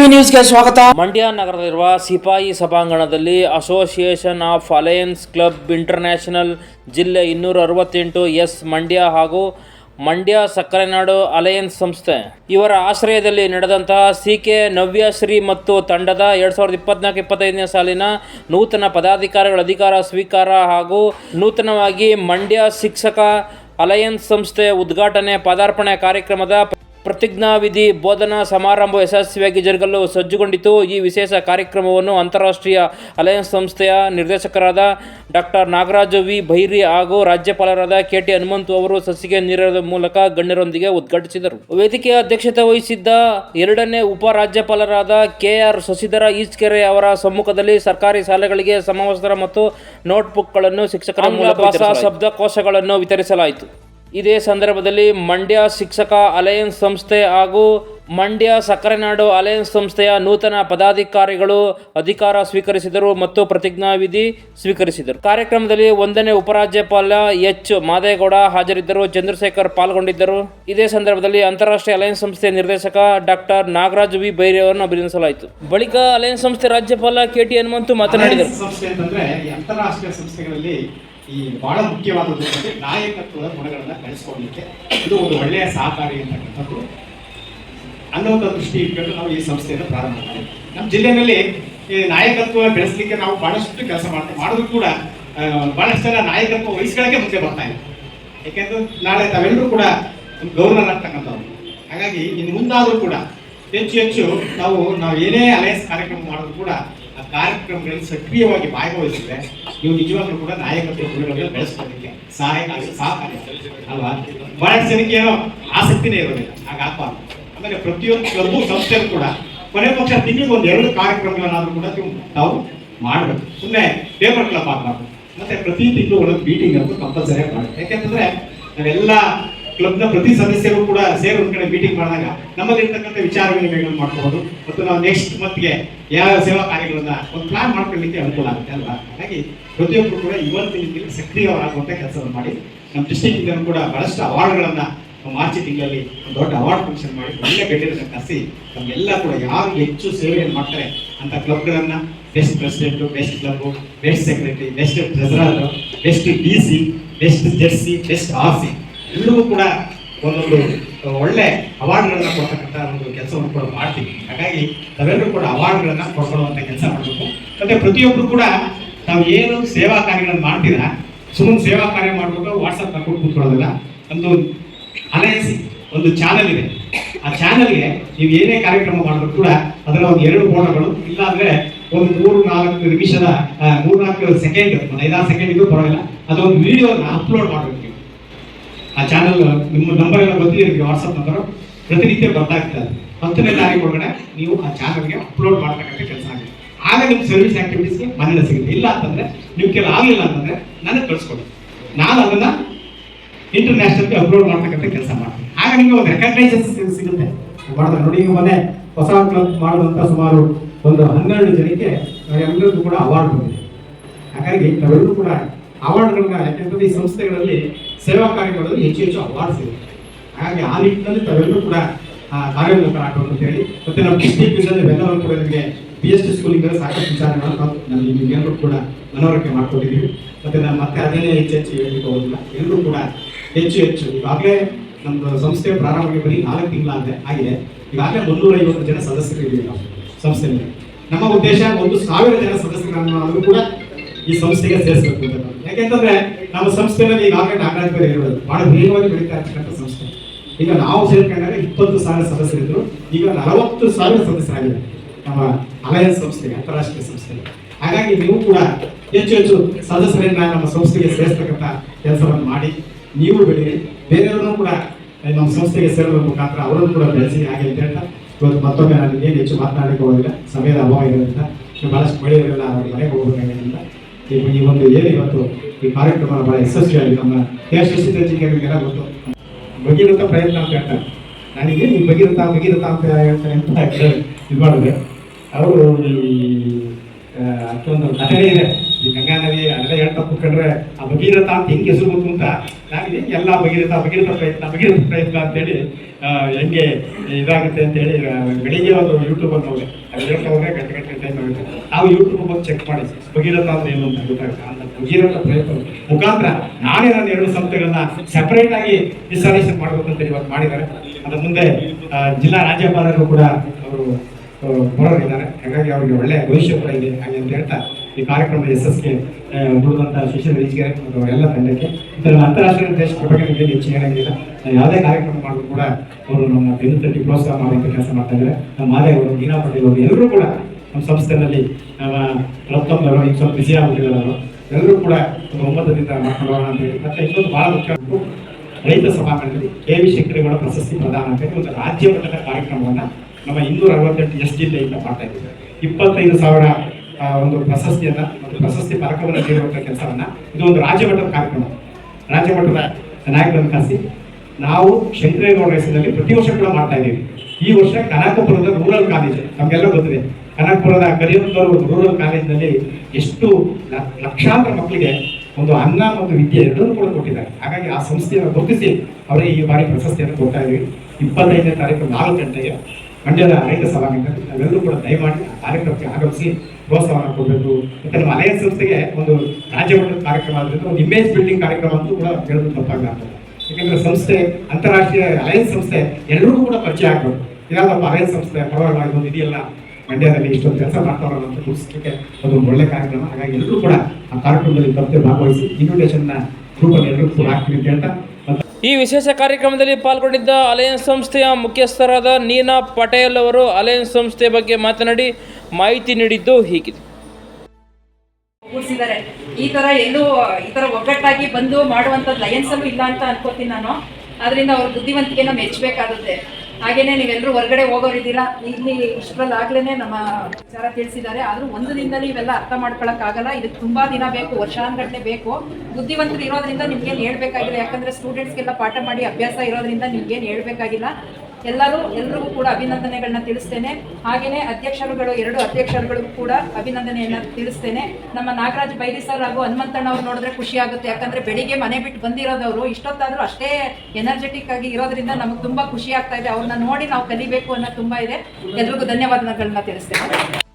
TV ನ್ಯೂಸ್ಗೆ ಸ್ವಾಗತ. ಮಂಡ್ಯ ನಗರದಲ್ಲಿರುವ ಸಿಪಾಯಿ ಸಭಾಂಗಣದಲ್ಲಿ association of lions club international ಜಿಲ್ಲೆ ಇನ್ನೂರ ಅರವತ್ತೆಂಟು ಎಸ್ ಮಂಡ್ಯ ಹಾಗೂ ಮಂಡ್ಯ ಸಕ್ಕರೆನಾಡು ಅಲಯನ್ಸ್ ಸಂಸ್ಥೆ. ಇವರ ಆಶ್ರಯದಲ್ಲಿ ನಡೆದಂತಹ ಸಿ ಕೆ ನವ್ಯಶ್ರೀ ಮತ್ತು ತಂಡದ ಎರಡು ಸಾವಿರದ ಇಪ್ಪತ್ನಾಲ್ಕು ಇಪ್ಪತ್ತೈದನೇ ಸಾಲಿನ ನೂತನ ಪದಾಧಿಕಾರಿಗಳ ಅಧಿಕಾರ ಸ್ವೀಕಾರ ಹಾಗೂ ನೂತನವಾಗಿ ಮಂಡ್ಯ ಶಿಕ್ಷಕ ಅಲಯನ್ಸ್ ಸಂಸ್ಥೆ ಉದ್ಘಾಟನೆ, ಪದಾರ್ಪಣೆ ಕಾರ್ಯಕ್ರಮದ ಪ್ರತಿಜ್ಞಾವಿಧಿ ಬೋಧನಾ ಸಮಾರಂಭ ಯಶಸ್ವಿಯಾಗಿ ಜರುಗಲು ಸಜ್ಜುಗೊಂಡಿತು. ಈ ವಿಶೇಷ ಕಾರ್ಯಕ್ರಮವನ್ನು ಅಂತಾರಾಷ್ಟ್ರೀಯ ಅಲಯನ್ಸ್ ಸಂಸ್ಥೆಯ ನಿರ್ದೇಶಕರಾದ ಡಾಕ್ಟರ್ ನಾಗರಾಜ ವಿ. ಭೈರಿ ಹಾಗೂ ರಾಜ್ಯಪಾಲರಾದ ಕೆ. ಟಿ. ಹನುಮಂತು ಅವರು ಸಸಿಗೆ ನೀರಿನ ಮೂಲಕ ಗಣ್ಯರೊಂದಿಗೆ ಉದ್ಘಾಟಿಸಿದರು. ವೇದಿಕೆಯ ಅಧ್ಯಕ್ಷತೆ ವಹಿಸಿದ್ದ ಎರಡನೇ ಉಪರಾಜ್ಯಪಾಲರಾದ ಕೆ. ಆರ್. ಶಶಿಧರ ಈಚ್ಕೆರೆ ಅವರ ಸಮ್ಮುಖದಲ್ಲಿ ಸರ್ಕಾರಿ ಶಾಲೆಗಳಿಗೆ ಸಮವಸ್ತ್ರ ಮತ್ತು ನೋಟ್ಬುಕ್ಗಳನ್ನು ಶಿಕ್ಷಕರ ಮೂಲಕ ಶಬ್ದಕೋಶಗಳನ್ನು ವಿತರಿಸಲಾಯಿತು. ಇದೇ ಸಂದರ್ಭದಲ್ಲಿ ಮಂಡ್ಯ ಶಿಕ್ಷಕ ಅಲಯನ್ಸ್ ಸಂಸ್ಥೆ ಹಾಗೂ ಮಂಡ್ಯ ಸಕ್ಕರೆನಾಡು ಅಲಯನ್ಸ್ ಸಂಸ್ಥೆಯ ನೂತನ ಪದಾಧಿಕಾರಿಗಳು ಅಧಿಕಾರ ಸ್ವೀಕರಿಸಿದರು ಮತ್ತು ಪ್ರತಿಜ್ಞಾವಿಧಿ ಸ್ವೀಕರಿಸಿದರು. ಕಾರ್ಯಕ್ರಮದಲ್ಲಿ ಒಂದನೇ ಉಪರಾಜ್ಯಪಾಲ ಎಚ್. ಮಾದೇಗೌಡ ಹಾಜರಿದ್ದರು, ಚಂದ್ರಶೇಖರ್ ಪಾಲ್ಗೊಂಡಿದ್ದರು. ಇದೇ ಸಂದರ್ಭದಲ್ಲಿ ಅಂತಾರಾಷ್ಟ್ರೀಯ ಅಲಯನ್ಸ್ ಸಂಸ್ಥೆಯ ನಿರ್ದೇಶಕ ಡಾಕ್ಟರ್ ನಾಗರಾಜ್ ವಿ. ಬೈರಿ ಅವರನ್ನು ಅಭಿನಂದಿಸಲಾಯಿತು. ಬಳಿಕ ಅಲಯನ್ಸ್ ಸಂಸ್ಥೆ ರಾಜ್ಯಪಾಲ ಕೆ. ಟಿ. ಹನುಮಂತು ಮಾತನಾಡಿದರು. ಈ ಬಹಳ ಮುಖ್ಯವಾದದ್ದು ಅಂದರೆ ನಾಯಕತ್ವದ ಗುಣಗಳನ್ನು ಬೆಳೆಸ್ಕೊಳ್ಳಿಕ್ಕೆ ಇದು ಒಂದು ಒಳ್ಳೆಯ ಸಹಕಾರಿ ಅಂತಕ್ಕಂಥದ್ದು. ಅನ್ನೋದ ದೃಷ್ಟಿ ಇಟ್ಕೊಂಡು ನಾವು ಈ ಸಂಸ್ಥೆಯನ್ನು ಪ್ರಾರಂಭ ಮಾಡಿದ್ವಿ. ನಮ್ಮ ಜಿಲ್ಲೆಯಲ್ಲಿ ಈ ನಾಯಕತ್ವ ಬೆಳೆಸಲಿಕ್ಕೆ ನಾವು ಬಹಳಷ್ಟು ಕೆಲಸ ಮಾಡ್ತೀವಿ ಮಾಡಿದ್ರು ಕೂಡ ಬಹಳಷ್ಟು ಜನ ನಾಯಕತ್ವ ವಹಿಸ್ಕೊಳ್ಳೋಕೆ ಮುಂದೆ ಬರ್ತಾ ಇಲ್ಲ ಯಾಕೆಂದ್ರೆ ನಾಳೆ ತಾವೆಲ್ಲರೂ ಕೂಡ ಒಂದು ಗವರ್ನರ್ ಆಗ್ತಕ್ಕಂಥವ್ರು. ಹಾಗಾಗಿ ಇನ್ನು ಮುಂದಾದರೂ ಕೂಡ ಹೆಚ್ಚು ಹೆಚ್ಚು ನಾವು ನಾವು ಏನೇ ಅಲಯನ್ಸ್ ಕಾರ್ಯಕ್ರಮ ಮಾಡಿದ್ರು ಕೂಡ ಆ ಕಾರ್ಯಕ್ರಮಗಳಲ್ಲಿ ಸಕ್ರಿಯವಾಗಿ ಭಾಗವಹಿಸಿದ್ರೆ ನೀವು ನಿಜವಾಗ್ಲೂ ಕೂಡ ನಾಯಕತ್ವ ಗುಣಗಳನ್ನು ಬೆಳೆಸ್ಕೊಳ್ಳಿಕ್ಕೆ ಸಹಾಯಕ ಸಹಕಾರಿ ಅಲ್ವಾ? ಬಹಳ ಜನಕ್ಕೆ ಏನೋ ಆಸಕ್ತಿನೇ ಇರೋದಿಲ್ಲ. ಹಾಗಾಗಬಾರ್ದು ಆಮೇಲೆ ಪ್ರತಿಯೊಂದು ಸಂಸ್ಥೆಯಲ್ಲೂ ಕೂಡ ಕೊನೆ ಪಕ್ಷ ತಿಂಗಳಿಗೆ ಒಂದು ಎರಡು ಕಾರ್ಯಕ್ರಮಗಳನ್ನಾದ್ರೂ ಕೂಡ ನೀವು ತಾವು ಮಾಡಬೇಕು. ಸುಮ್ಮನೆ ಪೇಪರ್ ಕ್ಲಬ್ ಆಗಬಾರ್ದು ಮತ್ತೆ ಪ್ರತಿ ತಿಂಗಳು ಒಂದೊಂದು ಮೀಟಿಂಗ್ ಅಂತೂ ಕಂಪಲ್ಸರಿ ಮಾಡಬೇಕು ಯಾಕೆಂತಂದ್ರೆ ನಾವೆಲ್ಲ ಕ್ಲಬ್ನ ಪ್ರತಿ ಸದಸ್ಯರು ಕೂಡ ಸೇರಿ ಒಂದ್ ಕಡೆ ಮೀಟಿಂಗ್ ಮಾಡಿದಾಗ ನಮ್ಮಲ್ಲಿರ್ತಕ್ಕಂಥ ವಿಚಾರ ವಿನಿಮಯಗಳನ್ನು ಮಾಡ್ಕೋಬಹುದು ಮತ್ತು ನಾವು ನೆಕ್ಸ್ಟ್ ಮತ್ಗೆ ಯಾವ ಸೇವಾ ಕಾರ್ಯಗಳನ್ನ ಒಂದು ಪ್ಲಾನ್ ಮಾಡ್ಕೊಳ್ಳಿಕ್ಕೆ ಅನುಕೂಲ ಆಗುತ್ತೆ ಅಲ್ವಾ? ಹಾಗಾಗಿ ಪ್ರತಿಯೊಬ್ಬರು ಕೂಡ ಇವತ್ತಿನ ದಿನದಲ್ಲಿ ಸಕ್ರಿಯವಾಗುವಂತ ಕೆಲಸವನ್ನು ಮಾಡಿ, ನಮ್ಮ ಡಿಸ್ಟಿಕ್ ಇಂದ ಕೂಡ ಬಹಳಷ್ಟು ಅವಾರ್ಡ್ಗಳನ್ನ ಮಾರ್ಚ್ ತಿಂಗಳಲ್ಲಿ ಒಂದು ದೊಡ್ಡ ಅವಾರ್ಡ್ ಫಂಕ್ಷನ್ ಮಾಡಿ ಒಳ್ಳೆ ಗಣ್ಯರನ್ನ ಕರೆಸಿ, ನಮ್ಗೆಲ್ಲ ಕೂಡ ಯಾರು ಹೆಚ್ಚು ಸೇವೆಯನ್ನು ಮಾಡ್ತಾರೆ ಅಂತ ಕ್ಲಬ್ಗಳನ್ನು best president best club best secretary best treasurer best D C best jersey best R C ಎಲ್ಲರಿಗೂ ಕೂಡ ಒಂದೊಂದು ಒಳ್ಳೆ ಅವಾರ್ಡ್ಗಳನ್ನ ಕೊಡ್ತಕ್ಕಂಥ ಒಂದು ಕೆಲಸವನ್ನು ಕೂಡ ಮಾಡ್ತೀವಿ. ಹಾಗಾಗಿ ತಾವೆಲ್ಲರೂ ಕೂಡ ಅವಾರ್ಡ್ಗಳನ್ನ ಕೊಡ್ಕೊಳ್ಳುವಂಥ ಕೆಲಸ ಮಾಡಬೇಕು. ಮತ್ತೆ ಪ್ರತಿಯೊಬ್ಬರು ಕೂಡ ನಾವು ಏನು ಸೇವಾ ಕಾರ್ಯಗಳನ್ನು ಮಾಡ್ತೀರಾ ಸುಮ್ಮನೆ ಸೇವಾ ಕಾರ್ಯ ಮಾಡಬೇಕು ವಾಟ್ಸಪ್ ಹಾಕೊಂಡು ಕೂತ್ಕೊಳ್ಳೋದಿಲ್ಲ. ಒಂದು ಅಲಯನ್ಸಿ ಒಂದು ಚಾನಲ್ ಇದೆ. ಆ ಚಾನಲ್ಗೆ ನೀವು ಏನೇ ಕಾರ್ಯಕ್ರಮ ಮಾಡಿದ್ರು ಕೂಡ ಅದರ ಒಂದು ಎರಡು ಫೋಟೋಗಳು ಇಲ್ಲಾಂದ್ರೆ ಒಂದು ಮೂರು ನಾಲ್ಕು ನಿಮಿಷದ ಮೂರ್ನಾಲ್ಕು ಮೂರು ನಾಲ್ಕು ಸೆಕೆಂಡ್ ಒಂದು ಐದಾರು ಸೆಕೆಂಡ್ ಇದು ಪರವಾಗಿಲ್ಲ. ಅದೊಂದು ವಿಡಿಯೋನ ಅಪ್ಲೋಡ್ ಮಾಡಬೇಕು ಆ ಚಾನಲ್ ನಿಮ್ಮ ನಂಬರ್ ಎಲ್ಲ ನಿಮಗೆ ವಾಟ್ಸಪ್ ನಂಬರ್ ಪ್ರತಿನಿತ್ಯ ಬರ್ತಾಗ್ತದೆ ಹತ್ತನೇ ತಾರೀಕು ಒಳಗಡೆ ನೀವು ಆ ಚಾನಲ್ಗೆ ಅಪ್ಲೋಡ್ ಮಾಡ್ತಕ್ಕಂಥ ಕೆಲಸ ಆಗುತ್ತೆ. ಆಗ ನಿಮ್ಮ ಸರ್ವಿಸ್ ಆಕ್ಟಿವಿಟೀಸ್ಗೆ ಮನ್ನಣೆ ಸಿಗುತ್ತೆ. ಇಲ್ಲ ಅಂತಂದ್ರೆ ನಿಮ್ಗೆ ಕೆಲ ಆಗಲಿಲ್ಲ ಅಂತಂದ್ರೆ ನನಗೆ ಕಳಿಸ್ಕೊಡಿ. ನಾನು ಅದನ್ನ ಇಂಟರ್ನ್ಯಾಷನಲ್ಗೆ ಅಪ್ಲೋಡ್ ಮಾಡ್ತಕ್ಕಂಥ ಕೆಲಸ ಮಾಡ್ತೀನಿ. ಆಗ ನಿಮಗೆ ಒಂದು ರೆಕಗ್ನೈಸೇಷನ್ ಸಿಗುತ್ತೆ. ಮಾಡಿದ್ರೆ ನೋಡಿ, ಈಗ ಮೊನ್ನೆ ಹೊಸ ಕ್ಲಬ್ ಮಾಡಿದಂಥ ಸುಮಾರು ಒಂದು ಹನ್ನೆರಡು ಜನಕ್ಕೆ ಎಲ್ಲರಿಗೂ ಕೂಡ ಅವಾರ್ಡ್ ಬಂದಿದೆ. ಹಾಗಾಗಿ ನಾವೆಲ್ಲರೂ ಕೂಡ ಅವಾರ್ಡ್ಗಳನ್ನ ಯಾಕೆಂದ್ರೆ ಈ ಸಂಸ್ಥೆಗಳಲ್ಲಿ ಸೇವಾ ಕಾರ್ಯಗಳು ಹೆಚ್ಚು ಹೆಚ್ಚು ಅವಾರ್ಡ್ ಸಿಗುತ್ತೆ ಹಾಗಾಗಿ ಆ ನಿಟ್ಟಿನಲ್ಲಿ ತಾವೆಲ್ಲರೂ ಕೂಡ ಕಾರ್ಯೋನ್ಮುಖರಾಗಬೇಕು ಅಂತ ಹೇಳಿ. ಮತ್ತೆ ನಮ್ಮ ಇಂದ ಬೆಂಗಳೂರು ಕೂಡ ನಿಮಗೆ ಪಿ ಎಚ್ ಡಿ ಸ್ಕೂಲಿಂಗ್ ಸಾಕಷ್ಟು ವಿಚಾರ ನಾವು ನಾನು ನಿಮಗೆಲ್ಲರೂ ಕೂಡ ಮನವರಿಕೆ ಮಾಡ್ಕೊಂಡಿದ್ದೀವಿ. ಮತ್ತೆ ನಾನು ಮತ್ತೆ ಅದನ್ನೇ ಹೆಚ್ಚು ಹೆಚ್ಚು ಹೇಳಲಿಕ್ಕೆ ಹೋಗಿಲ್ಲ ಎಲ್ಲರೂ ಕೂಡ ಹೆಚ್ಚು ಹೆಚ್ಚು, ಈಗಾಗಲೇ ನಮ್ಮ ಸಂಸ್ಥೆ ಪ್ರಾರಂಭಕ್ಕೆ ಬರೀ ನಾಲ್ಕು ತಿಂಗಳಾಗಿದೆ ಆಗಿದೆ. ಈಗಾಗಲೇ ಮುನ್ನೂರ ಐವತ್ತು ಜನ ಸದಸ್ಯರು ಇದ್ದೀವಿ ನಾವು ಸಂಸ್ಥೆಯಲ್ಲಿ. ನಮ್ಮ ಉದ್ದೇಶ ಒಂದು ಸಾವಿರ ಜನ ಸದಸ್ಯರನ್ನು ಕೂಡ ಈ ಸಂಸ್ಥೆಗೆ ಸೇರಿಸಬೇಕು ಅಂತ. ಯಾಕೆಂತಂದ್ರೆ ನಮ್ಮ ಸಂಸ್ಥೆಯಲ್ಲಿ ಈಗಾಗಲೇ ನಾಗರಾಜ್ ಬೇರೆ ಇರೋದು ಬಹಳ ವೇಗವಾಗಿ ಬೆಳೀತಾ ಇರ್ತಕ್ಕಂಥ ಸಂಸ್ಥೆ. ಈಗ ನಾವು ಸೇರ್ಕೊಂಡಾಗ ಇಪ್ಪತ್ತು ಸಾವಿರ ಸದಸ್ಯರಿದ್ರು. ಈಗ ನಲವತ್ತು ಸಾವಿರ ಸದಸ್ಯರಾಗಿದೆ ನಮ್ಮ ಅಲಯನ್ಸ್ ಸಂಸ್ಥೆ, ಅಂತಾರಾಷ್ಟ್ರೀಯ ಸಂಸ್ಥೆ. ಹಾಗಾಗಿ ನೀವು ಕೂಡ ಹೆಚ್ಚು ಹೆಚ್ಚು ಸದಸ್ಯರನ್ನ ನಮ್ಮ ಸಂಸ್ಥೆಗೆ ಸೇರಿಸ್ತಕ್ಕಂಥ ಕೆಲಸವನ್ನು ಮಾಡಿ. ನೀವು ಬೆಳೀರಿ. ಬೇರೆಯವ್ರನ್ನೂ ಕೂಡ ನಮ್ಮ ಸಂಸ್ಥೆಗೆ ಸೇರೋದ್ರ ಮುಖಾಂತರ ಅವರನ್ನು ಕೂಡ ಬೆಳೆಸಿ. ಹಾಗೆ ಅಂತ. ಹೇಳ್ತಾ ಇವತ್ತು ಮತ್ತೊಮ್ಮೆ ನಾನು ಏನು ಹೆಚ್ಚು ಮಾತನಾಡಲಿಕ್ಕೆ ಸಮಯದ ಅಭಾವ ಇರೋದ್ರಿಂದ ಬಹಳಷ್ಟು ಮಳೆಯವರೆಲ್ಲ ಅವ್ರ ಮನೆಗೆ ಹೋಗಬೇಕಾಗಿಲ್ಲ ಈ ಒಂದು ಏನು ಇವತ್ತು ಈ ಕಾರ್ಯಕ್ರಮ ಬಹಳ ಯಶಸ್ವಿಯಾಗಿ ನಮ್ಮ ಶಶಿಧರ್ಜಿಗೆ ನಿಮಗೆಲ್ಲ ಗೊತ್ತು. ಭಗೀರಥ ಪ್ರಯತ್ನ ಅಂತ ಹೇಳ್ತಾರೆ. ನನಗೆ ಈ ಭಗೀರಥ ಭಗೀರಥ ಅಂತ ಹೇಳ್ತಾರೆ ಅಂತ ಇದು ಮಾಡಿದ್ರೆ ಅವರು ಈ ಅಷ್ಟೊಂದು ಕಥೆ ಇದೆ. ಈ ಗಂಗಾ ನದಿ ಅದೆಲ್ಲ ಹೇಳ್ತಾ ಕೂತ್ಕೊಂಡ್ರೆ ಆ ಭಗೀರಥ ಅಂತ ಹೆಂಗೆ ಹೆಸರು ಬಂತು ಅಂತ ನಾನಿದೆ ಎಲ್ಲ ಭಗೀರಥ ಭಗೀರಥ ಪ್ರಯತ್ನ ಭಗೀರಥ ಪ್ರಯತ್ನ ಅಂತೇಳಿ ಹೆಂಗೆ ಇದಾಗುತ್ತೆ ಅಂತೇಳಿ ಬೆಳಿಗ್ಗೆ ಒಂದು ಯೂಟ್ಯೂಬ್ ಅನ್ನು ಹೋಗಿ ಅದು ಹೇಳ್ತಾ ಹೋದ್ರೆ ಗಂಟೆ ಗಂಟೆ ಟೈಮ್ ಆಗುತ್ತೆ. ನಾವು ಯೂಟ್ಯೂಬ್ ಬಂದು ಚೆಕ್ ಮಾಡಿ. ಭಗೀರಥ ಅಂದ್ರೆ ಏನು ಅಂತ ಗೊತ್ತಾಗುತ್ತೆ? ಅಂತ ಭಗೀರಥ ಪ್ರಯತ್ನ. ಮುಖಾಂತರ ನಾನೇ ನಾನು ಎರಡು ಸಂಸ್ಥೆಗಳನ್ನ ಸೆಪರೇಟ್ ಆಗಿ ಇನ್ಸ್ಟಾಲೇಷನ್ ಮಾಡಬೇಕು ಅಂತ ಇವತ್ತು ಮಾಡಿದ್ದಾರೆ. ಅದ್ರ ಮುಂದೆ ಜಿಲ್ಲಾ ರಾಜ್ಯಪಾಲರು ಕೂಡ ಅವರು ಬರೋರಿದ್ದಾರೆ. ಹಾಗಾಗಿ ಅವರಿಗೆ ಒಳ್ಳೆಯ ಭವಿಷ್ಯ ಕೂಡ ಇದೆ ಹಾಗೆ ಅಂತ ಹೇಳ್ತಾ ಈ ಕಾರ್ಯಕ್ರಮ ಎಸ್ ಯಶಸ್ಸಿಗೆ ಉಳಿದಂತಹ ಶಿಷ್ಯರಿಗೆ ಮತ್ತು ಎಲ್ಲ ತಂಡಕ್ಕೆ. ಇದರ ಅಂತಾರಾಷ್ಟ್ರೀಯ ದೇಶ ಬಗ್ಗೆ ಹೆಚ್ಚಿಗೆ ಹೇಳಂಗಿಲ್ಲ. ಯಾವುದೇ ಕಾರ್ಯಕ್ರಮ ಮಾಡಿದ್ರು ಕೂಡ ಅವರು ನಮ್ಮ ಬೆನ್ನು ತಟ್ಟಿ ಪ್ರೋತ್ಸಾಹ ಮಾಡುವಂಥ ಕೆಲಸ ಮಾಡ್ತಾ ಇದ್ದಾರೆ. ನಮ್ಮ ಮಾದೇ ಅವರು ಮೀನಾ ಪಟೇಲ್ ಅವರು, ಎಲ್ಲರೂ ಕೂಡ ನಮ್ಮ ಸಂಸ್ಥೆಯಲ್ಲಿ ನಮ್ಮ ಅವರು ಈಗ ಸ್ವಲ್ಪ ಬಿಸಿ ಅವರು. ಎಲ್ಲರೂ ಕೂಡ ಒಂಬತ್ತರಿಂದ ಮಾಡ್ಕೊಳ್ಳೋಣ ಅಂತ ಹೇಳಿ. ಮತ್ತೆ ಇನ್ನೊಂದು ಬಹಳ ಮುಖ್ಯ ರೈತ ಸಭಾಂಗಣದಲ್ಲಿ ಕೆ ವಿ ಶಂಕರೇಗೌಡ ಪ್ರಶಸ್ತಿ ಪ್ರದಾನ ಅಂತ ಹೇಳಿ ಒಂದು ರಾಜ್ಯ ಮಟ್ಟದ ಕಾರ್ಯಕ್ರಮವನ್ನು ನಮ್ಮ ಇನ್ನೂರ ಅರವತ್ತೆಂಟು ಎಸ್ ಜಿಲ್ಲೆಯಿಂದ ಮಾಡ್ತಾ ಇದ್ದೀವಿ ಇಪ್ಪತ್ತೈದು ಸಾವಿರ ಒಂದು ಪ್ರಶಸ್ತಿಯನ್ನ, ಒಂದು ಪ್ರಶಸ್ತಿ ಪದಕವನ್ನು ನೀಡುವಂಥ ಕೆಲಸವನ್ನ ಇದು ಒಂದು ರಾಜ್ಯ ಮಟ್ಟದ ಕಾರ್ಯಕ್ರಮ. ರಾಜ್ಯ ಮಟ್ಟದ ನಾಯಕರನ್ನು ಕರೆಸಿ, ನಾವು ಶಂಕರೇಗೌಡ ಹೆಸರಿನಲ್ಲಿ ಪ್ರತಿ ವರ್ಷ ಕೂಡ ಮಾಡ್ತಾ ಇದ್ದೀವಿ. ಈ ವರ್ಷ ಕನಕಪುರದ ರೂರಲ್ ಕಾಲೇಜ್ ನಮಗೆಲ್ಲ ಗೊತ್ತಿದೆ, ಕನಕಪುರದ ಕರಿಯಂದವರು ರೂರಲ್ ಕಾಲೇಜಿನಲ್ಲಿ ಎಷ್ಟು ಲಕ್ಷಾಂತರ ಮಕ್ಕಳಿಗೆ ಒಂದು ಅನ್ನ ಮತ್ತು ವಿದ್ಯೆ ಎರಡನ್ನೂ ಕೂಡ ಕೊಟ್ಟಿದ್ದಾರೆ. ಹಾಗಾಗಿ ಆ ಸಂಸ್ಥೆಯನ್ನು ಗುರುತಿಸಿ ಅವರಿಗೆ ಈ ಬಾರಿ ಪ್ರಶಸ್ತಿಯನ್ನು ಕೊಡ್ತಾ ಇದ್ದೀವಿ. ಇಪ್ಪತ್ತೈದನೇ ತಾರೀಕು ನಾಲ್ಕು ಗಂಟೆಗೆ ಮಂಡ್ಯದ ಅನೇಕ ಸಭಾಂಗಣದಲ್ಲಿ ನಾವೆಲ್ಲರೂ ಕೂಡ ದಯಮಾಡಿ ಆ ಕಾರ್ಯಕ್ರಮಕ್ಕೆ ಆಗಮಿಸಿ ಪ್ರೋತ್ಸಾಹವನ್ನು ಕೊಡಬೇಕು ನಮ್ಮ ಅಲಯನ್ಸ್ ಸಂಸ್ಥೆಗೆ ಒಂದು ರಾಜ್ಯ ಮಟ್ಟದ ಕಾರ್ಯಕ್ರಮ ಆದ್ರಿಂದ ಒಂದು ಇಮೇಜ್ ಬಿಲ್ಡಿಂಗ್ ಕಾರ್ಯಕ್ರಮ ಅಂತೂ ಕೂಡ ಹೇಳೋದು ತಪ್ಪಾಗಲಾಗ್ತದೆ ಯಾಕಂದ್ರೆ ಸಂಸ್ಥೆ, ಅಂತಾರಾಷ್ಟ್ರೀಯ ಅಲಯನ್ಸ್ ಸಂಸ್ಥೆ ಎಲ್ಲರಿಗೂ ಕೂಡ ಪರಿಚಯ ಆಗಬೇಕು. ಇದಾದಪ್ಪ ಅಲಯನ್ಸ್ ಸಂಸ್ಥೆ ಪರವಾಗಿ ಒಂದು ಇದೆಯಲ್ಲ, ಮಂಡ್ಯದಲ್ಲಿ ಇಷ್ಟೊಂದು ಕೆಲಸ ಮಾಡ್ತಾರಲ್ಲ ಅಂತ ಗುರುತಿಸಲಿಕ್ಕೆ ಅದೊಂದು ಒಳ್ಳೆ ಕಾರ್ಯಕ್ರಮ. ಹಾಗಾಗಿ ಎಲ್ಲರೂ ಕೂಡ ಆ ಕಾರ್ಯಕ್ರಮದಲ್ಲಿ ತಪ್ಪದೆ ಭಾಗವಹಿಸಿ ಇನ್ವಿಟೇಷನ್ನ ರೂಪದಲ್ಲಿ ಎಲ್ಲರೂ ಕೂಡ ಹಾಕ್ತೀನಿ ಅಂತ ಹೇಳ್ತಾ ಈ ವಿಶೇಷ ಕಾರ್ಯಕ್ರಮದಲ್ಲಿ ಪಾಲ್ಗೊಂಡಿದ್ದ ಅಲಯನ್ಸ್ ಸಂಸ್ಥೆಯ ಮುಖ್ಯಸ್ಥರಾದ ನೀನಾ ಪಟೇಲ್ ಅವರು ಅಲಯನ್ಸ್ ಸಂಸ್ಥೆ ಬಗ್ಗೆ ಮಾತನಾಡಿ ಮಾಹಿತಿ ನೀಡಿದ್ದು ಹೀಗಿದೆ. ಈ ತರ ಎಲ್ಲೂ, ಈ ತರ ಒಗ್ಗಟ್ಟಾಗಿ ಬಂದು ಮಾಡುವಂಥದ್ದು ಲಯನ್ಸ್ ಇಲ್ಲ ಅಂತ ಅನ್ಕೋತೀನಿ ನಾನು. ಅದರಿಂದ ಅವ್ರ ಬುದ್ಧಿವಂತಿಕೆನ ಮೆಚ್ಚಬೇಕಾಗುತ್ತೆ ಹಾಗೇನೆ ನೀವೆಲ್ಲರೂ ಹೊರಗಡೆ ಹೋಗೋರಿದ್ದೀರಾ ಇಲ್ಲಿ ಇಷ್ಟರಲ್ಲಿ ಆಗ್ಲೇನೆ ನಮ್ಮ ವಿಚಾರ ತಿಳಿಸಿದ್ದಾರೆ. ಆದರೂ ಒಂದು ದಿನದಲ್ಲಿ ಇವೆಲ್ಲ ಅರ್ಥ ಮಾಡ್ಕೊಳಕ್ಕಾಗಲ್ಲ. ಇದಕ್ಕೆ ತುಂಬಾ ದಿನ ಬೇಕು ವರ್ಷಾನುಗಟ್ಟಲೆ ಬೇಕು. ಬುದ್ಧಿವಂತರು ಇರೋದ್ರಿಂದ ನಿಮ್ಗೇನು ಹೇಳ್ಬೇಕಾಗಿಲ್ಲ. ಯಾಕಂದ್ರೆ ಸ್ಟೂಡೆಂಟ್ಸ್ಗೆಲ್ಲ ಪಾಠ ಮಾಡಿ ಅಭ್ಯಾಸ ಇರೋದ್ರಿಂದ ನಿಮ್ಗೇನು ಹೇಳ್ಬೇಕಾಗಿಲ್ಲ. ಎಲ್ಲರೂ, ಎಲ್ರಿಗೂ ಕೂಡ ಅಭಿನಂದನೆಗಳನ್ನ ತಿಳಿಸ್ತೇನೆ. ಹಾಗೆಯೇ ಅಧ್ಯಕ್ಷರುಗಳು, ಎರಡು ಅಧ್ಯಕ್ಷರುಗಳಿಗೂ ಕೂಡ ಅಭಿನಂದನೆಯನ್ನ ತಿಳಿಸ್ತೇನೆ. ನಮ್ಮ ನಾಗರಾಜ್ ಬೈರಿ ಸರ್ ಹಾಗೂ ಹನುಮಂತಣ್ಣ ಅವ್ರು ನೋಡಿದ್ರೆ ಖುಷಿ ಆಗುತ್ತೆ. ಯಾಕಂದ್ರೆ ಬೆಳಿಗ್ಗೆ ಮನೆ ಬಿಟ್ಟು ಬಂದಿರೋದವರು, ಇಷ್ಟೊತ್ತಾದರೂ ಅಷ್ಟೇ ಎನರ್ಜೆಟಿಕ್ ಆಗಿ ಇರೋದ್ರಿಂದ ನಮಗೆ ತುಂಬಾ ಖುಷಿ ಆಗ್ತಾ ಇದೆ. ಅವ್ರನ್ನ ನೋಡಿ ನಾವು ಕಲಿಬೇಕು ಅನ್ನೋದು ತುಂಬಾ ಇದೆ. ಎಲ್ರಿಗೂ ಧನ್ಯವಾದಗಳನ್ನ ತಿಳಿಸ್ತೇನೆ.